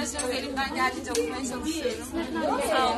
mesajlarımı elimden geldiğince okumaya çalışıyorum. Sağ olun.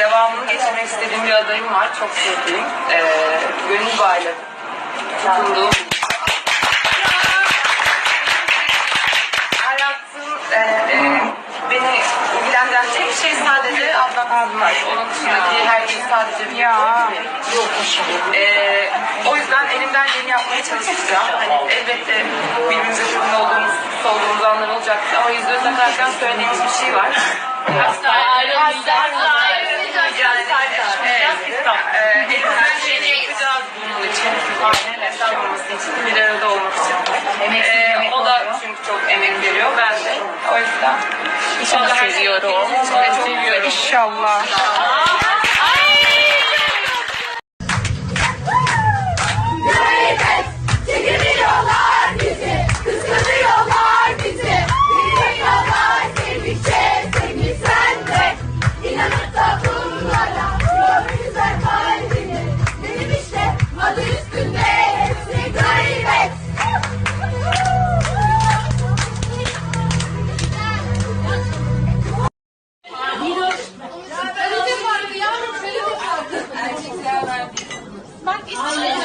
devamını geçirmek istediğim bir adayım var. Çok sevdiğim. Ee, gönül bağıyla tutunduğum. Hayatım e, e, beni ilgilendiren tek şey sadece Adnan abim var. Onun dışındaki her şey sadece bir ya. Ee, o yüzden elimden geleni yapmaya çalışacağım. Hani elbette birbirimize yakın olduğumuz, olduğumuz anlar olacaktır ama yüzde yüz takarken söylediğimiz bir şey var. Asla ayrılmayacağız. Bir arada olmak için. Ee, o da çünkü çok emek veriyor, ben de. O yüzden. İnşallah seviyorum. Çok seviyorum. İnşallah. 好